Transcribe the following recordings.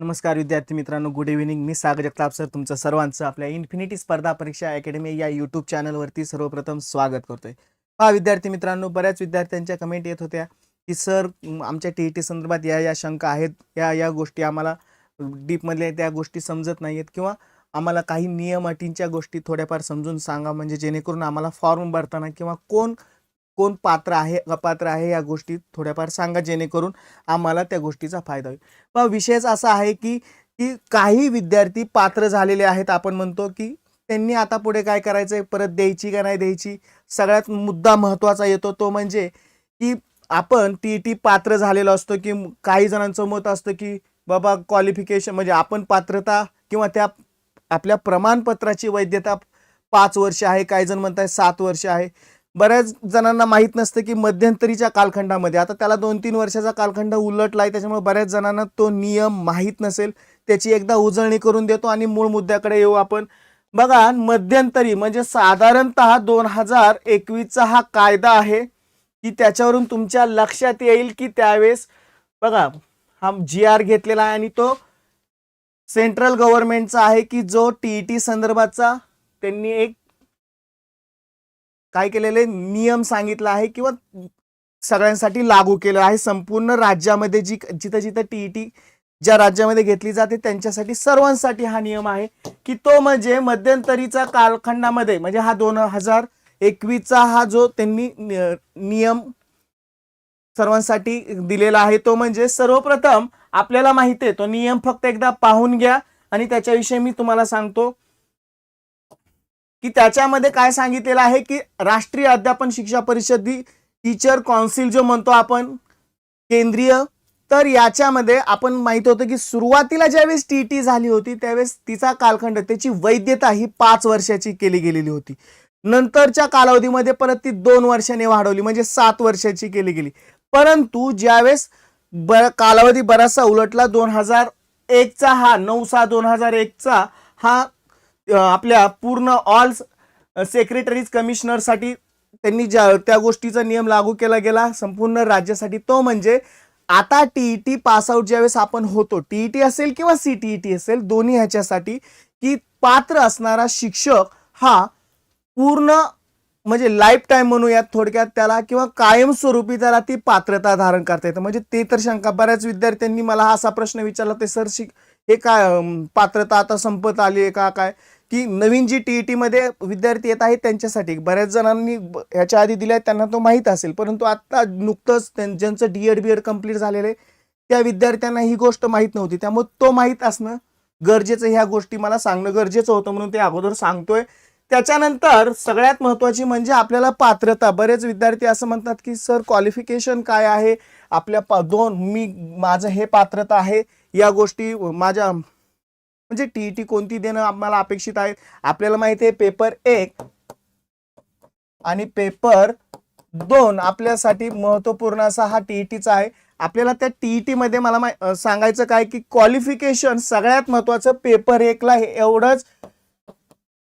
नमस्कार विद्यार्थी मित्रांनो. गुड इव्हिनिंग मी सागर जगताप सर. तुमचं सर्वांचं आपल्या इन्फिनिटी स्पर्धा परीक्षा अकॅडमी या यूट्यूब चॅनलवरती सर्वप्रथम स्वागत करतोय. हा विद्यार्थी मित्रांनो बऱ्याच विद्यार्थ्यांच्या कमेंट येत होत्या की सर आमच्या टी ई टी संदर्भात या या शंका आहेत. या या गोष्टी आम्हाला डीपमधल्या त्या गोष्टी समजत नाही आहेत किंवा आम्हाला काही नियम अटींच्या गोष्टी थोड्याफार समजून सांगा. म्हणजे जेणेकरून आम्हाला फॉर्म भरताना किंवा कोण कोण पात्र आहे अपात्र आहे या गोष्टी थोड्याफार सांगा जेणेकरून आम्हाला त्या गोष्टीचा फायदा होईल. पण विषयच असा आहे की की काही विद्यार्थी पात्र झालेले आहेत आपण म्हणतो की त्यांनी आता पुढे काय करायचं आहे परत द्यायची का नाही द्यायची सगळ्यात मुद्दा महत्त्वाचा येतो तो म्हणजे की आपण टी टी पात्र झालेलो असतो की काही जणांचं मत असतं की बाबा क्वालिफिकेशन म्हणजे आपण पात्रता किंवा त्या आपल्या प्रमाणपत्राची वैधता पाच वर्ष आहे काही जण म्हणतात सात वर्ष आहे. बऱ्याच जणांना माहीत नसतं की मध्यंतरीच्या कालखंडामध्ये आता त्याला दोन तीन वर्षाचा कालखंड उलटला आहे त्याच्यामुळे बऱ्याच जणांना तो नियम माहीत नसेल. त्याची एकदा उजळणी करून देतो आणि मूळ मुद्द्याकडे येऊ आपण. बघा मध्यंतरी म्हणजे साधारणत दोन हजार एकवीसचा हा कायदा आहे की त्याच्यावरून तुमच्या लक्षात येईल की त्यावेळेस बघा हा जी आर घेतलेला आहे आणि तो सेंट्रल गव्हर्नमेंटचा आहे की जो टी ई टी संदर्भाचा त्यांनी एक काय केलेले? नियम सांगितला आहे किंवा सगळ्यांसाठी लागू केलं आहे. संपूर्ण राज्यामध्ये जी जिथं जिथं टी ई टी ज्या राज्यामध्ये घेतली जाते त्यांच्यासाठी सर्वांसाठी हा नियम आहे की तो म्हणजे मध्यंतरीचा कालखंडामध्ये म्हणजे हा दोन हजार एकवीसचा हा जो त्यांनी नियम सर्वांसाठी दिलेला आहे तो म्हणजे सर्वप्रथम आपल्याला माहिती आहे तो नियम फक्त एकदा पाहून घ्या आणि त्याच्याविषयी मी तुम्हाला सांगतो. की त्याच्यामध्ये काय सांगितलेलं आहे की राष्ट्रीय अध्यापन शिक्षा परिषदी टीचर कौन्सिल जो म्हणतो आपण केंद्रीय तर याच्यामध्ये आपण माहीत होतं की सुरुवातीला ज्यावेळेस टी टी झाली होती त्यावेळेस तिचा कालखंड त्याची वैधता ही पाच वर्षाची केली गेलेली होती. नंतरच्या कालावधीमध्ये परत ती दोन वर्षाने वाढवली म्हणजे सात वर्षाची केली गेली. परंतु ज्यावेळेस बर कालावधी बराचसा उलटला दोन हजार एकचा हा नऊ सहा दोन हजार एकचा हा आपल्या पूर्ण ऑल सेक्रेटरीज कमिशनरसाठी त्यांनी ज्या त्या गोष्टीचा नियम लागू केला गेला. संपूर्ण राज्यासाठी तो म्हणजे आता टी ई टी पासआउट ज्यावेळेस आपण होतो टी ई टी असेल किंवा सी टी ई टी असेल दोन्ही ह्याच्यासाठी की पात्र असणारा शिक्षक हा पूर्ण म्हणजे लाईफ टाईम म्हणूयात थोडक्यात त्याला किंवा कायमस्वरूपी त्याला ती पात्रता धारण करता येतं. म्हणजे ते तर शंका बऱ्याच विद्यार्थ्यांनी मला हा असा प्रश्न विचारला ते सर शिक हे काय पात्रता आता संपत आली आहे का काय? की नवीन जी टी ई टीमध्ये विद्यार्थी येत आहेत त्यांच्यासाठी बऱ्याच जणांनी ह्याच्या आधी दिल्या आहेत त्यांना तो माहीत असेल. परंतु आत्ता नुकतंच त्यां- ज्यांचं D Ed B Ed complete झालेलं आहे त्या विद्यार्थ्यांना ही गोष्ट माहीत नव्हती. त्यामुळे तो माहीत असणं गरजेचं ह्या गोष्टी मला सांगणं गरजेचं होतं म्हणून ते अगोदर सांगतोय. त्याच्यानंतर सगळ्यात महत्त्वाची म्हणजे आपल्याला पात्रता. बरेच विद्यार्थी असं म्हणतात की सर क्वालिफिकेशन काय आहे? आपल्या पा दोन मी माझं हे पात्रता आहे. या गोष्टी माझ्या म्हणजे टी ई टी कोणती देणं आम्हाला अपेक्षित आहे? आपल्याला माहिती आहे पेपर एक आणि पेपर दोन आपल्यासाठी महत्त्वपूर्ण असा हा टी आहे. आपल्याला त्या टी ई मला सांगायचं काय की क्वालिफिकेशन सगळ्यात महत्वाचं पेपर एकला हे एवढंच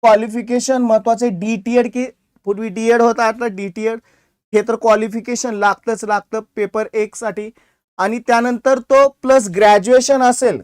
क्वालिफिकेशन महत्वाचं डीटीएड टी की पूर्वी डीएड होता आता डीटीएड हे तर क्वालिफिकेशन लागतंच लागतं पेपर एक साठी आणि त्यानंतर तो प्लस ग्रॅज्युएशन असेल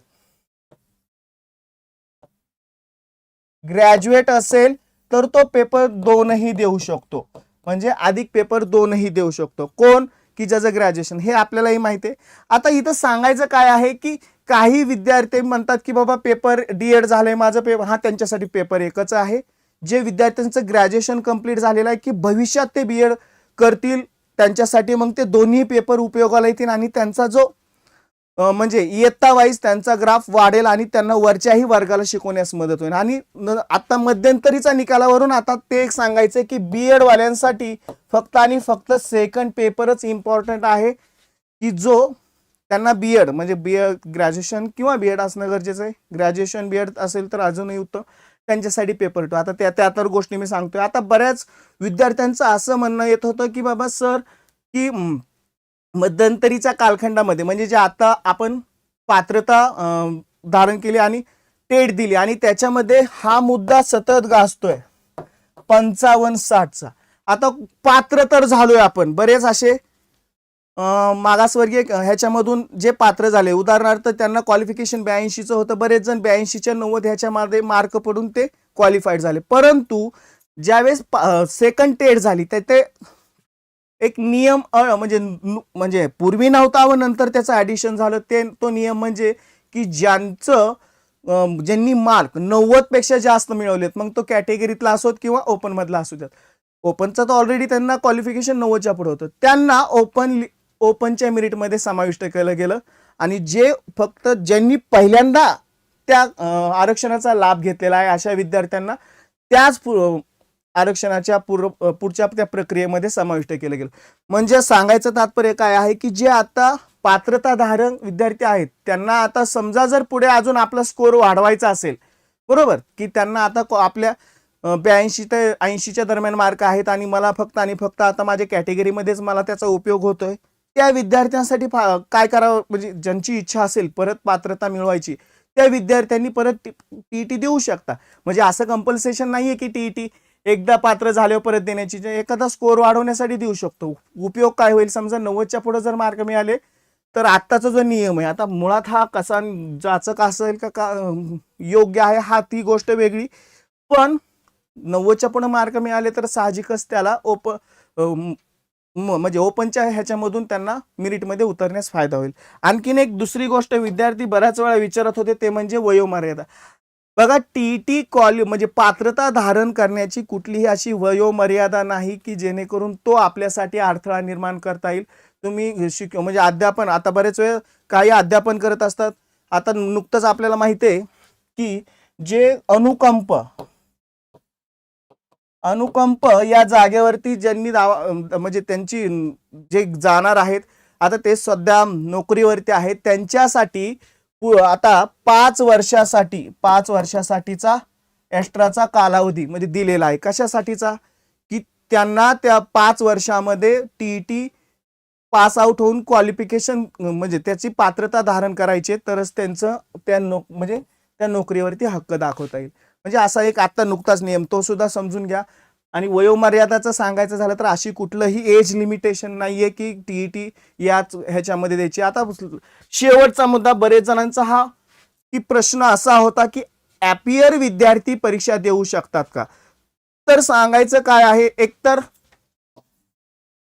ग्रॅज्युएट असेल तर तो पेपर दोनही देऊ शकतो. म्हणजे अधिक पेपर दोनही देऊ शकतो. कोण? की ज्याचं ग्रॅज्युएशन. हे आपल्यालाही माहिती आहे. आता इथं सांगायचं काय आहे की काही विद्यार्थी म्हणतात की बाबा पेपर डी एड झालंय माझं पेपर हा त्यांच्यासाठी पेपर एकच आहे. जे विद्यार्थ्यांचं ग्रॅज्युएशन कंप्लीट झालेलं आहे की भविष्यात ते बी एड करतील त्यांच्यासाठी मग ते दोन्ही पेपर उपयोगाला येतील आणि त्यांचा जो म्हणजे इयत्ता वाईज त्यांचा ग्राफ वाढेल आणि त्यांना वरच्याही वर्गाला शिकवण्यास मदत होईल. आणि न- आता मध्यंतरीचा निकालावरून आता ते एक सांगायचं की बी एडवाल्यांसाठी फक्त आणि फक्त सेकंड पेपरच इम्पॉर्टंट आहे की जो त्यांना बी एड म्हणजे बी एड ग्रॅज्युएशन किंवा बी एड असणं गरजेचं आहे. ग्रॅज्युएशन बी एड असेल तर अजूनही उत्तम. त्यांच्यासाठी पेपर टू आता त्या त्या तर गोष्टी मी सांगतोय. आता बऱ्याच विद्यार्थ्यांचं असं म्हणणं येत होतं की बाबा सर की मध्यंतरीच्या कालखंडामध्ये म्हणजे जे आता आपण पात्रता धारण केली आणि टेट दिली आणि त्याच्यामध्ये हा मुद्दा सतत गाजतोय. पंचावन्न साठचा. आता पात्र तर झालोय आपण. बरेच असे मागासवर्गीय ह्याच्यामधून जे पात्र झाले उदाहरणार्थ त्यांना क्वालिफिकेशन ब्याऐंशीचं होतं बरेच जण ब्याऐंशीच्या नव्वद ह्याच्यामध्ये मार्क पडून ते क्वालिफाईड झाले. परंतु ज्यावेळेस सेकंड टेट झाली तर ते एक नियम म्हणजे म्हणजे पूर्वी नव्हता व नंतर त्याचं ॲडिशन झालं ते तो नियम म्हणजे की ज्यांचं ज्यांनी मार्क नव्वदपेक्षा जास्त मिळवलेत मग तो कॅटेगरीतला असोत किंवा ओपनमधला असू द्यात ओपनचं तर ऑलरेडी त्यांना क्वालिफिकेशन नव्वदच्या पुढे होतं. त्यांना ओपन ओपनच्या मेरिटमध्ये समाविष्ट केलं गेलं. आणि जे फक्त ज्यांनी पहिल्यांदा त्या आरक्षणाचा लाभ घेतलेला आहे अशा विद्यार्थ्यांना त्याच पु- आरक्षणाच्या पूर्व पुढच्या त्या प्रक्रियेमध्ये समाविष्ट केलं गेलं. म्हणजे सांगायचं तात्पर्य काय आहे की जे आता पात्रताधारक विद्यार्थी आहेत त्यांना आता समजा जर पुढे अजून आपला स्कोर वाढवायचा असेल बरोबर? की त्यांना आता आपल्या ब्याऐंशी ते ऐंशीच्या दरम्यान मार्क आहेत आणि मला फक्त आणि फक्त आता माझ्या कॅटेगरीमध्येच मला त्याचा उपयोग होतोय त्या विद्यार्थ्यांसाठी फा- काय करावं? म्हणजे ज्यांची इच्छा असेल परत पात्रता मिळवायची त्या विद्यार्थ्यांनी परत टी टी देऊ शकता. म्हणजे असं कंपल्सेशन नाही आहे की टी टी एकदा पात्र झाल्यावर परत देण्याची जे एखादा स्कोअर वाढवण्यासाठी देऊ शकतो. उपयोग काय होईल? समजा नव्वदच्या पुढे जर मार्क मिळाले तर आत्ताचा जो नियम आहे आता मुळात हा कसा जाचक असेल का का योग्य आहे हा ती गोष्ट वेगळी. पण नव्वदच्या पुढे मार्क मिळाले तर साहजिकच त्याला ओप म्हणजे ओपनच्या ह्याच्यामधून त्यांना मिरिटमध्ये उतरण्यास फायदा होईल. आणखीन एक दुसरी गोष्ट विद्यार्थी बऱ्याच वेळा विचारत होते ते म्हणजे वयोमर्यादा. बघा टी टी कॉल म्हणजे पात्रता धारण करण्याची कुठलीही अशी वयोमर्यादा नाही की जेणेकरून तो आपल्यासाठी अडथळा निर्माण करता येईल. तुम्ही शिक म्हणजे अध्यापन आता बरेच वेळ काही अध्यापन करत असतात. आता नुकतंच आपल्याला माहिती आहे की जे अनुकंप अनुकंप या जागेवरती ज्यांनी दावा म्हणजे त्यांची जे जाणार आहेत आता ते सध्या नोकरीवरती आहेत त्यांच्यासाठी आता पाच वर्षासाठी पाच वर्षासाठीचा एक्स्ट्राचा कालावधी म्हणजे दिलेला आहे. कशासाठीचा? की त्यांना त्या पाच वर्षामध्ये टी टी पास आउट होऊन क्वालिफिकेशन म्हणजे त्याची पात्रता धारण करायची तरच त्यांचं त्या नो म्हणजे त्या नोकरीवरती हक्क दाखवता येईल. म्हणजे असा एक आत्ता नुकताच नियम तो सुद्धा समजून घ्या. आणि वयोमर्यादाचं सांगायचं झालं तर अशी कुठलंही एज लिमिटेशन नाहीये की टी टी याच ह्याच्यामध्ये द्यायची. आता शेवटचा मुद्दा बरेच जणांचा हा की प्रश्न असा होता की ॲपियर विद्यार्थी परीक्षा देऊ शकतात का? तर सांगायचं काय आहे? एकतर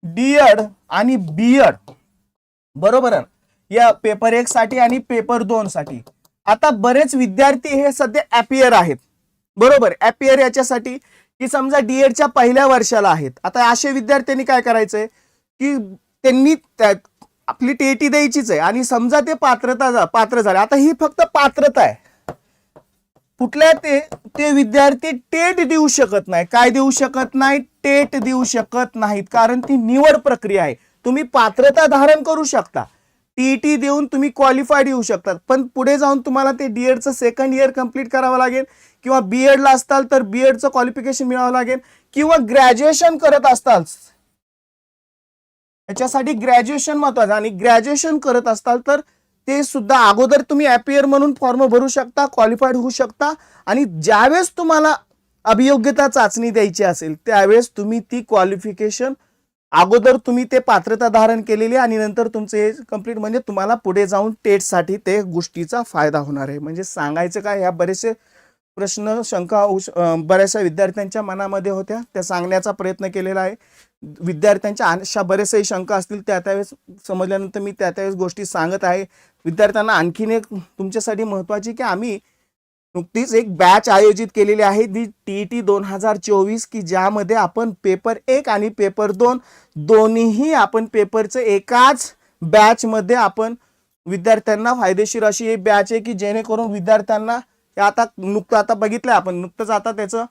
डीएड आणि बीएड बरोबर या पेपर एक साठी आणि पेपर दोन साठी. आता बरेच विद्यार्थी हे सध्या ॲपियर आहेत. बरोबर? ॲपियर याच्यासाठी की समजा डीएडच्या पहिल्या वर्षाला आहेत. आता असे विद्यार्थ्यांनी काय करायचंय? की त्यांनी आपली टेटी द्यायचीच आहे. आणि समजा ते पात्रता पात्र झाले. आता ही फक्त पात्रता आहे. कुठल्या ते ते विद्यार्थी टेट देऊ शकत नाही. काय देऊ शकत नाही? टेट देऊ शकत नाहीत. कारण ती निवड प्रक्रिया आहे. तुम्ही पात्रता धारण करू शकता. टीईटी देऊन तुम्ही क्वालिफाईड येऊ शकतात पण पुढे जाऊन तुम्हाला ते डीएडचं सेकंड इयर कंप्लीट करावं लागेल. किंवा बीएडला असताल तर बीएडचं क्वालिफिकेशन मिळावं लागेल. किंवा ग्रॅज्युएशन करत असताल. याच्यासाठी ग्रॅज्युएशन महत्वाचं आणि ग्रॅज्युएशन करत असताल तर ते सुद्धा अगोदर तुम्ही ॲपियर म्हणून फॉर्म भरू शकता क्वालिफाईड होऊ शकता. आणि ज्यावेळेस तुम्हाला अभियोग्यता चाचणी द्यायची असेल त्यावेळेस तुम्ही ती क्वालिफिकेशन अगोदर तुम्ही ते पात्रता धारण केलेली आणि नंतर तुमचे हे कंप्लीट म्हणजे तुम्हाला पुढे जाऊन टेटसाठी ते गोष्टीचा फायदा होणार आहे. म्हणजे सांगायचं काय ह्या बरेचसे प्रश्न शंका बऱ्याचशा विद्यार्थ्यांच्या मनामध्ये होत्या. त्या सांगण्याचा प्रयत्न केलेला आहे. विद्यार्थ्यांच्या अशा बऱ्याचशाही शंका असतील त्या त्यावेळेस समजल्यानंतर मी त्या त्यावेळेस गोष्टी सांगत आहे. विद्यार्थ्यांना आणखीन एक तुमच्यासाठी महत्त्वाची की आम्ही नुकतीच एक बॅच आयोजित केलेली आहे दी टी टी दोन हजार चोवीस की ज्यामध्ये आपण पेपर एक आणि पेपर दोन दोन्हीही आपण पेपरचं एकाच बॅचमध्ये आपण विद्यार्थ्यांना फायदेशीर अशी एक बॅच आहे की जेणेकरून विद्यार्थ्यांना आता नुकतं आता बघितलं आपण नुकतंच आता त्याचं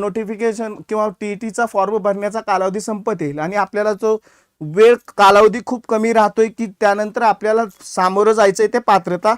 नोटिफिकेशन किंवा टी टीचा फॉर्म भरण्याचा कालावधी संपत येईल. आणि आपल्याला जो वेळ कालावधी खूप कमी राहतोय की त्यानंतर आपल्याला सामोरं जायचं आहे ते पात्रता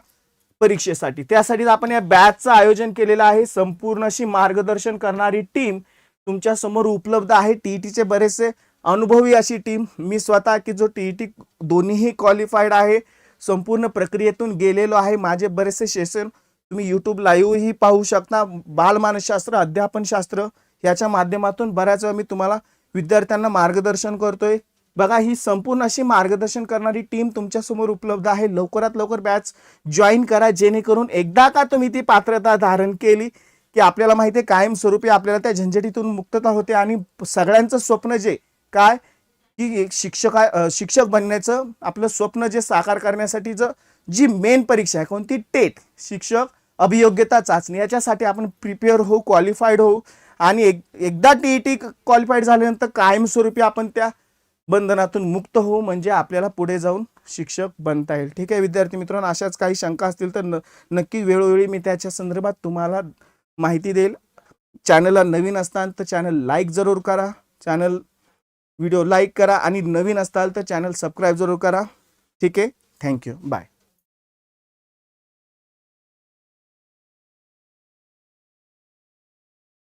परीक्षेसाठी. त्यासाठी आपण या बॅचचं आयोजन केलेलं आहे. संपूर्ण अशी मार्गदर्शन करणारी टीम तुमच्यासमोर उपलब्ध आहे. टी टीचे बरेचसे अनुभवी अशी टीम मी स्वतः की जो टी टी दोन्हीही क्वालिफाईड आहे. संपूर्ण प्रक्रियेतून गेलेलो आहे. माझे बरेचसे सेशन तुम्ही यूट्यूब लाईव्हही पाहू शकता. बालमानसशास्त्र अध्यापनशास्त्र याच्या माध्यमातून बऱ्याच वेळा मी तुम्हाला विद्यार्थ्यांना मार्गदर्शन करतोय. बघा ही संपूर्ण अशी मार्गदर्शन करणारी टीम तुमच्यासमोर उपलब्ध आहे. लवकरात लवकर बॅच जॉईन करा. जेणेकरून एकदा का तुम्ही ती पात्रता धारण केली की आपल्याला माहिती आहे कायमस्वरूपी आपल्याला त्या झंझटीतून मुक्तता होते आणि सगळ्यांचं स्वप्न जे काय? की एक शिक्षक आहे- शिक्षक बनण्याचं आपलं स्वप्न जे साकार करण्यासाठी जर जी मेन परीक्षा आहे कोणती? टेट. शिक्षक अभियोग्यता चाचणी. याच्यासाठी आपण प्रिपेअर होऊ क्वालिफाईड होऊ. आणि एक एकदा टी ई टी क्वालिफाईड झाल्यानंतर कायमस्वरूपी आपण त्या बंधनातून मुक्त होऊ म्हणजे आपल्याला पुढे जाऊन शिक्षक बनता येईल. ठीक आहे विद्यार्थी मित्रांनो अशाच काही शंका असतील तर न नक्की वेळोवेळी मी त्याच्या संदर्भात तुम्हाला माहिती देईल. चॅनलला नवीन असताल तर चॅनल लाईक जरूर करा. चॅनल व्हिडिओ लाईक करा आणि नवीन असाल तर चॅनल सबस्क्राईब जरूर करा. ठीक आहे? Thank you bye.